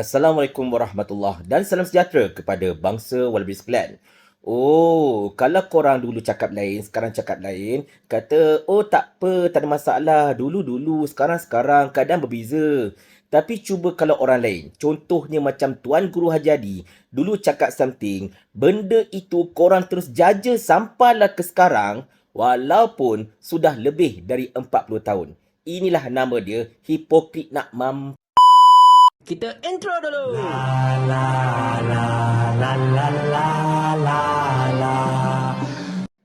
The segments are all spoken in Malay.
Assalamualaikum warahmatullahi dan salam sejahtera kepada bangsa Wallaby sekalian. Oh, kalau korang dulu cakap lain, sekarang cakap lain, kata, oh tak apa, tak ada masalah, dulu-dulu, sekarang-sekarang, keadaan berbeza. Tapi cuba kalau orang lain, contohnya macam Tuan Guru Haji Adi, dulu cakap something, benda itu korang terus jaja sampailah ke sekarang, walaupun sudah lebih dari 40 tahun. Inilah nama dia, hipokrit nak mam kita intro dulu. La la la la la la la.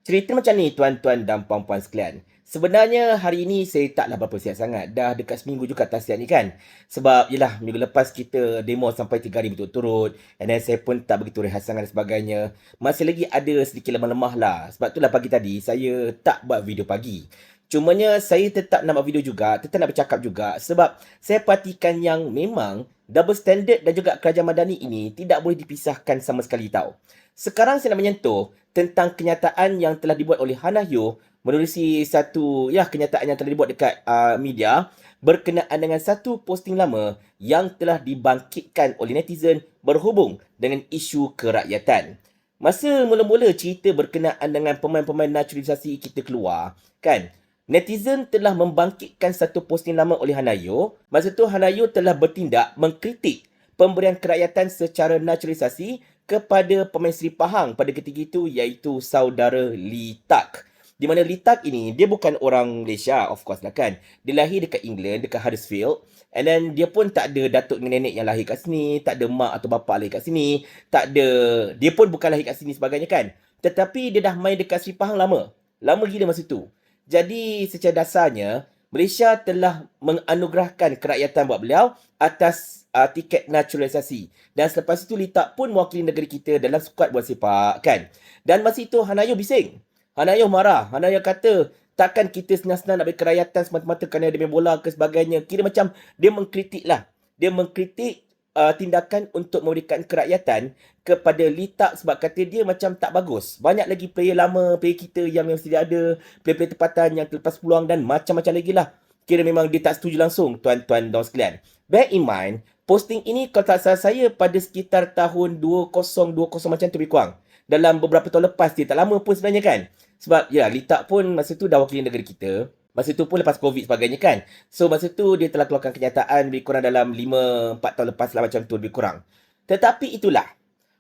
Cerita macam ni tuan-tuan dan puan-puan sekalian. Sebenarnya hari ini saya taklah berapa sihat sangat. Dah dekat seminggu juga tak sihat ni kan. Sebab yelah minggu lepas kita demo sampai 3 hari berturut-turut. And then saya pun tak begitu rehat sangat dan sebagainya. Masih lagi ada sedikit lemah-lemah lah. Sebab itulah pagi tadi saya tak buat video pagi. Cumanya saya tetap nak buat video juga, tetap nak bercakap juga sebab saya perhatikan yang memang double standard dan juga kerajaan madani ini tidak boleh dipisahkan sama sekali tau. Sekarang saya nak menyentuh tentang kenyataan yang telah dibuat oleh Hana Hyo menerusi satu ya kenyataan yang telah dibuat dekat uh, media berkenaan dengan satu posting lama yang telah dibangkitkan oleh netizen berhubung dengan isu kerakyatan. Masa mula-mula cerita berkenaan dengan pemain-pemain naturalisasi kita keluar, kan? Netizen telah membangkitkan satu posting lama oleh Hanayo. Masa tu Hanayo telah bertindak mengkritik pemberian kerakyatan secara naturalisasi kepada pemain Seri Pahang pada ketika itu iaitu saudara Lee Tak. Di mana Lee Tak ini, dia bukan orang Malaysia, of course lah kan. Dia lahir dekat England, dekat Huddersfield. And then dia pun tak ada datuk dengan nenek yang lahir kat sini. Tak ada mak atau bapa lahir kat sini. Tak ada, dia pun bukan lahir kat sini sebagainya kan. Tetapi dia dah main dekat Seri Pahang lama. Lama gila masa tu. Jadi secara dasarnya Malaysia telah menganugerahkan kerakyatan buat beliau atas uh, tiket naturalisasi. Dan selepas itu Lita pun mewakili negeri kita dalam skuad bola sepak kan. Dan masa itu Hanayo bising. Hanayo marah. Hanayo kata takkan kita senang-senang nak beri kerakyatan semata-mata kerana dia main bola ke sebagainya. Kira macam dia mengkritik lah. Dia mengkritik uh, tindakan untuk memberikan kerakyatan kepada Litak sebab kata dia macam tak bagus. Banyak lagi player lama, player kita yang mesti ada, player-player tempatan yang terlepas peluang dan macam-macam lagi lah. Kira memang dia tak setuju langsung tuan-tuan dan sekalian. Bear in mind, posting ini kalau tak salah saya pada sekitar tahun 2020 macam tu lebih kurang. Dalam beberapa tahun lepas dia, tak lama pun sebenarnya kan. Sebab ya, Litak pun masa tu dah wakili negara kita. Masa tu pun lepas COVID sebagainya kan. So masa tu dia telah keluarkan kenyataan lebih kurang dalam 5-4 tahun lepas lah macam tu lebih kurang. Tetapi itulah.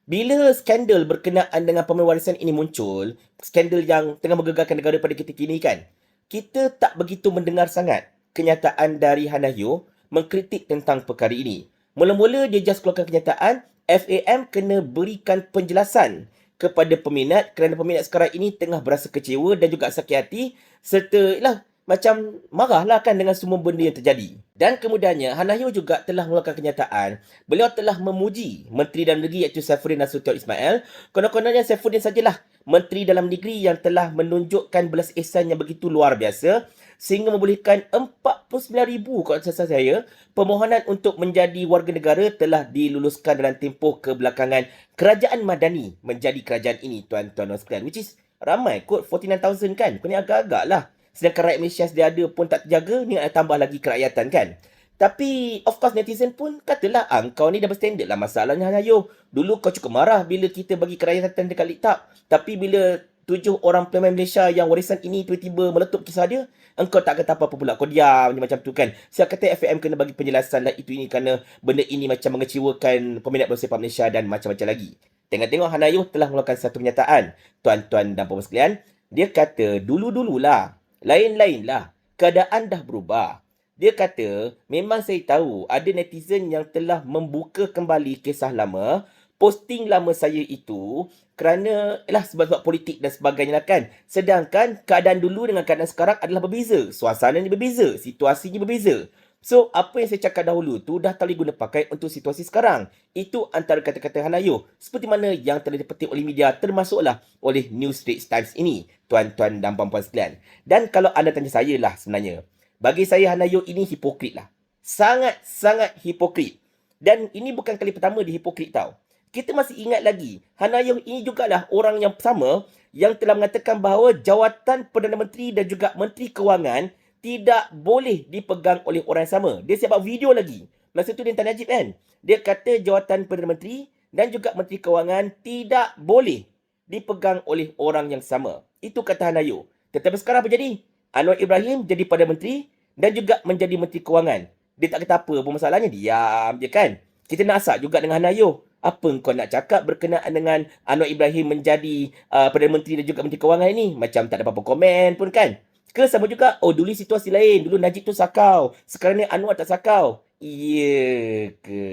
Bila skandal berkenaan dengan pemain warisan ini muncul, skandal yang tengah menggegarkan negara pada ketika ini kan, kita tak begitu mendengar sangat kenyataan dari Hanahyo mengkritik tentang perkara ini. Mula-mula dia just keluarkan kenyataan, FAM kena berikan penjelasan kepada peminat kerana peminat sekarang ini tengah berasa kecewa dan juga sakit hati serta lah macam marahlah kan dengan semua benda yang terjadi. Dan kemudiannya, Hanahyo juga telah mengeluarkan kenyataan. Beliau telah memuji Menteri Dalam Negeri iaitu Saifuddin Nasution Ismail. Konon-kononnya Saifuddin sajalah Menteri Dalam Negeri yang telah menunjukkan belas ihsan yang begitu luar biasa sehingga membolehkan 49,000 kalau saya saya permohonan untuk menjadi warga negara telah diluluskan dalam tempoh kebelakangan kerajaan Madani menjadi kerajaan ini tuan-tuan dan sekalian which is ramai kot 49,000 kan ni agak-agak lah Sedangkan rakyat Malaysia sedia ada pun tak terjaga, ni nak tambah lagi kerakyatan kan. Tapi of course netizen pun katalah ah, kau ni dah berstandard lah masalahnya Hayo. Dulu kau cukup marah bila kita bagi kerakyatan dekat Liktap. Tapi bila tujuh orang pemain Malaysia yang warisan ini tiba-tiba meletup kisah dia, engkau tak kata apa-apa pula. Kau diam macam tu kan. Saya kata FAM kena bagi penjelasan lah itu ini kerana benda ini macam mengecewakan peminat bola sepak Malaysia dan macam-macam lagi. Tengok-tengok Hanayo telah mengeluarkan satu pernyataan. Tuan-tuan dan puan sekalian, dia kata dulu-dululah lain-lain lah. Keadaan dah berubah. Dia kata, memang saya tahu ada netizen yang telah membuka kembali kisah lama, posting lama saya itu kerana lah sebab-sebab politik dan sebagainya lah kan. Sedangkan keadaan dulu dengan keadaan sekarang adalah berbeza. Suasananya berbeza, situasinya berbeza. So, apa yang saya cakap dahulu tu dah tak boleh guna pakai untuk situasi sekarang. Itu antara kata-kata Hanayo. Seperti mana yang telah dipetik oleh media termasuklah oleh New Straits Times ini. Tuan-tuan dan puan-puan sekalian. Dan kalau anda tanya saya lah sebenarnya. Bagi saya Hanayo ini hipokrit lah. Sangat-sangat hipokrit. Dan ini bukan kali pertama dia hipokrit tau. Kita masih ingat lagi. Hanayo ini jugalah orang yang sama yang telah mengatakan bahawa jawatan Perdana Menteri dan juga Menteri Kewangan tidak boleh dipegang oleh orang yang sama. Dia siap buat video lagi. Masa tu dia Tan Najib kan. Dia kata jawatan Perdana Menteri dan juga Menteri Kewangan tidak boleh dipegang oleh orang yang sama. Itu kata Hanayo. Tetapi sekarang apa jadi? Anwar Ibrahim jadi Perdana Menteri dan juga menjadi Menteri Kewangan. Dia tak kata apa pun masalahnya. Diam je kan. Kita nak asak juga dengan Hanayo. Apa kau nak cakap berkenaan dengan Anwar Ibrahim menjadi uh, Perdana Menteri dan juga Menteri Kewangan ini? Macam tak ada apa-apa komen pun kan? Ke sama juga, oh dulu situasi lain. Dulu Najib tu sakau. Sekarang ni Anwar tak sakau. Iya ke?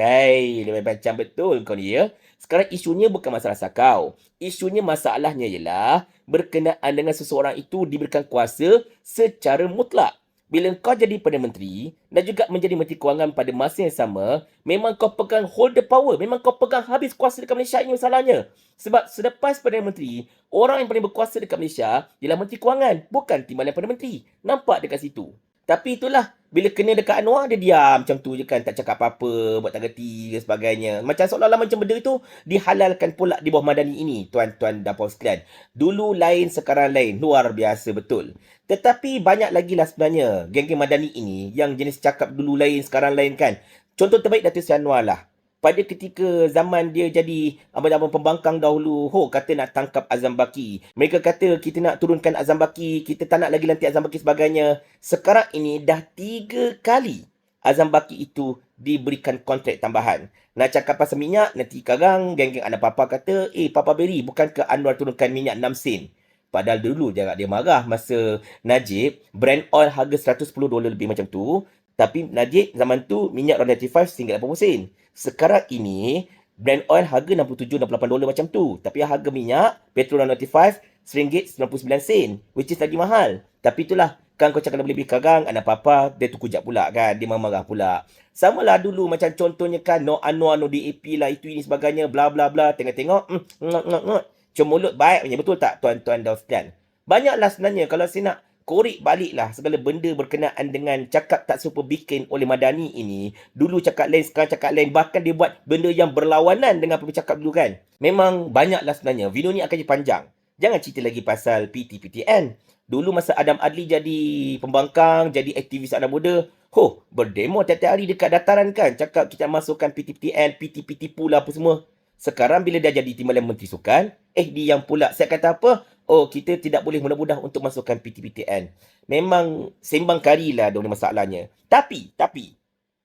Hai, dia macam betul kau ni ya. Sekarang isunya bukan masalah sakau. Isunya masalahnya ialah berkenaan dengan seseorang itu diberikan kuasa secara mutlak. Bila kau jadi Perdana Menteri dan juga menjadi Menteri Kewangan pada masa yang sama, memang kau pegang hold the power. Memang kau pegang habis kuasa dekat Malaysia ini masalahnya. Sebab selepas Perdana Menteri, orang yang paling berkuasa dekat Malaysia ialah Menteri Kewangan, bukan Timbalan Perdana Menteri. Nampak dekat situ. Tapi itulah, bila kena dekat Anwar, dia diam macam tu je kan. Tak cakap apa-apa, buat tak gerti dan sebagainya. Macam seolah-olah macam benda tu dihalalkan pula di bawah Madani ini, tuan-tuan dan puan sekalian. Dulu lain, sekarang lain. Luar biasa betul. Tetapi banyak lagi lah sebenarnya geng-geng Madani ini yang jenis cakap dulu lain, sekarang lain kan. Contoh terbaik Datuk Seri Anwar lah pada ketika zaman dia jadi apa-apa pembangkang dahulu, ho kata nak tangkap Azam Baki. Mereka kata kita nak turunkan Azam Baki, kita tak nak lagi lantik Azam Baki sebagainya. Sekarang ini dah tiga kali Azam Baki itu diberikan kontrak tambahan. Nak cakap pasal minyak, nanti sekarang geng-geng anak papa kata, eh Papa Berry bukan ke Anwar turunkan minyak 6 sen. Padahal dulu jangan dia marah masa Najib, brand oil harga 110 dolar lebih macam tu. Tapi Najib zaman tu minyak RON95 RM1.80 sen. Sekarang ini brand oil harga 67-68 dolar macam tu. Tapi harga minyak petrol RON95 RM1.99 sen. Which is lagi mahal. Tapi itulah kan kau cakap lebih-lebih kagang anak papa dia tu kujak pula kan dia marah pula sama lah dulu macam contohnya kan no anwar no DAP lah itu ini sebagainya bla bla bla tengok-tengok mm, ngak ngak ngak cuma mulut baik punya betul tak tuan-tuan dan sekalian banyaklah sebenarnya kalau saya nak korek baliklah segala benda berkenaan dengan cakap tak serupa bikin oleh Madani ini. Dulu cakap lain, sekarang cakap lain. Bahkan dia buat benda yang berlawanan dengan apa cakap dulu kan. Memang banyaklah sebenarnya. Video ni akan jadi panjang. Jangan cerita lagi pasal PTPTN. Dulu masa Adam Adli jadi pembangkang, jadi aktivis anak muda. Ho, berdemo tiap-tiap hari dekat dataran kan. Cakap kita masukkan PTPTN, PTPT pula apa semua. Sekarang bila dia jadi timbalan menteri sukan, eh dia yang pula saya kata apa? Oh kita tidak boleh mudah-mudah untuk masukkan PTPTN. Memang sembang kari lah ada masalahnya. Tapi, tapi,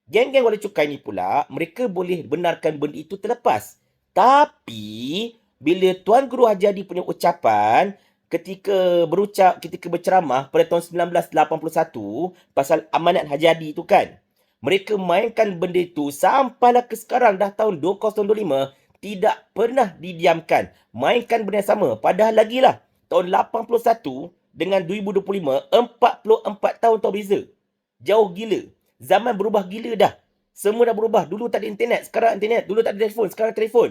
geng-geng wala cukai ni pula, mereka boleh benarkan benda itu terlepas. Tapi, bila Tuan Guru Haji Adi punya ucapan, ketika berucap, ketika berceramah pada tahun 1981, pasal amanat Haji Adi itu kan, mereka mainkan benda itu sampailah ke sekarang dah tahun 2025, tidak pernah didiamkan. Mainkan benda yang sama. Padahal lagi lah tahun 81 dengan 2025, 44 tahun tau beza. Jauh gila. Zaman berubah gila dah. Semua dah berubah. Dulu tak ada internet, sekarang internet. Dulu tak ada telefon, sekarang telefon.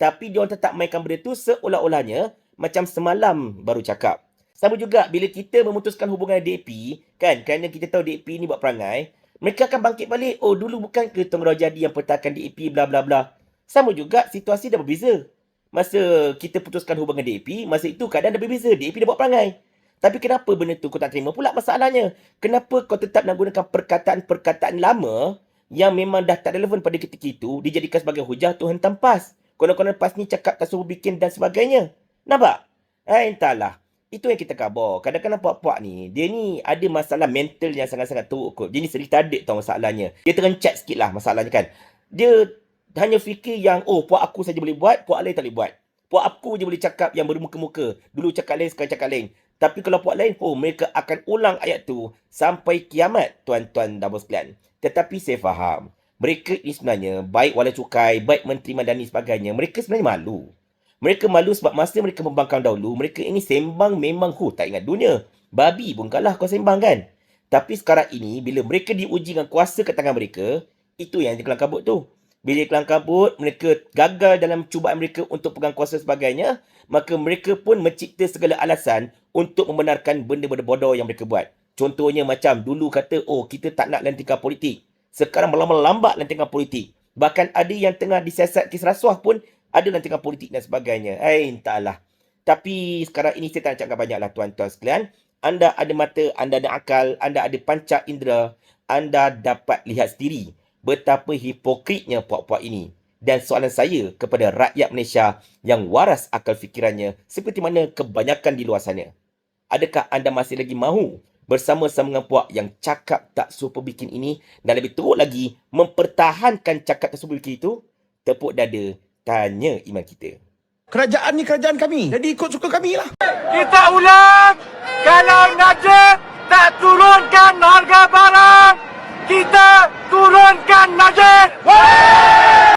Tapi dia orang tetap mainkan benda tu seolah-olahnya macam semalam baru cakap. Sama juga bila kita memutuskan hubungan DAP, kan, kerana kita tahu DAP ni buat perangai, mereka akan bangkit balik. Oh, dulu bukan ke Tong Rajadi yang petakan DAP, bla bla bla. Sama juga, situasi dah berbeza masa kita putuskan hubungan DAP, masa itu keadaan dah berbeza. DAP dah buat perangai. Tapi kenapa benda tu kau tak terima pula masalahnya? Kenapa kau tetap nak gunakan perkataan-perkataan lama yang memang dah tak relevan pada ketika itu dijadikan sebagai hujah Tuhan tampas? Konon-konon pas ni cakap tak suruh bikin dan sebagainya. Nampak? Eh, entahlah. Itu yang kita kabar. Kadang-kadang puak-puak ni, dia ni ada masalah mental yang sangat-sangat teruk kot. Dia ni cerita adik tau masalahnya. Dia terencet sikit lah masalahnya kan. Dia hanya fikir yang oh puak aku saja boleh buat, puak lain tak boleh buat. Puak aku je boleh cakap yang bermuka-muka. Dulu cakap lain, sekarang cakap lain. Tapi kalau puak lain, oh mereka akan ulang ayat tu sampai kiamat, tuan-tuan dan sekalian. Tetapi saya faham, mereka ni sebenarnya, baik wala cukai, baik menteri madani sebagainya, mereka sebenarnya malu. Mereka malu sebab masa mereka membangkang dahulu, mereka ini sembang memang, hu, tak ingat dunia. Babi pun kalah kau sembang kan? Tapi sekarang ini, bila mereka diuji dengan kuasa ke tangan mereka, itu yang dia kelang kabut tu. Bila kelang kabut, mereka gagal dalam cubaan mereka untuk pegang kuasa sebagainya, maka mereka pun mencipta segala alasan untuk membenarkan benda-benda bodoh yang mereka buat. Contohnya macam dulu kata, oh kita tak nak lantikan politik. Sekarang malam lambat lantikan politik. Bahkan ada yang tengah disiasat kes rasuah pun ada lantikan politik dan sebagainya. Eh, entahlah. Tapi sekarang ini saya tak nak cakap banyaklah tuan-tuan sekalian. Anda ada mata, anda ada akal, anda ada panca indera, anda dapat lihat sendiri betapa hipokritnya puak-puak ini dan soalan saya kepada rakyat Malaysia yang waras akal fikirannya seperti mana kebanyakan di luar sana. Adakah anda masih lagi mahu bersama-sama dengan puak yang cakap tak super bikin ini dan lebih teruk lagi mempertahankan cakap tak super bikin itu? Tepuk dada, tanya iman kita. Kerajaan ni kerajaan kami. Jadi ikut suka kami lah. Kita ulang kalau Najib tak turunkan harga barang. kita turunkan Najib!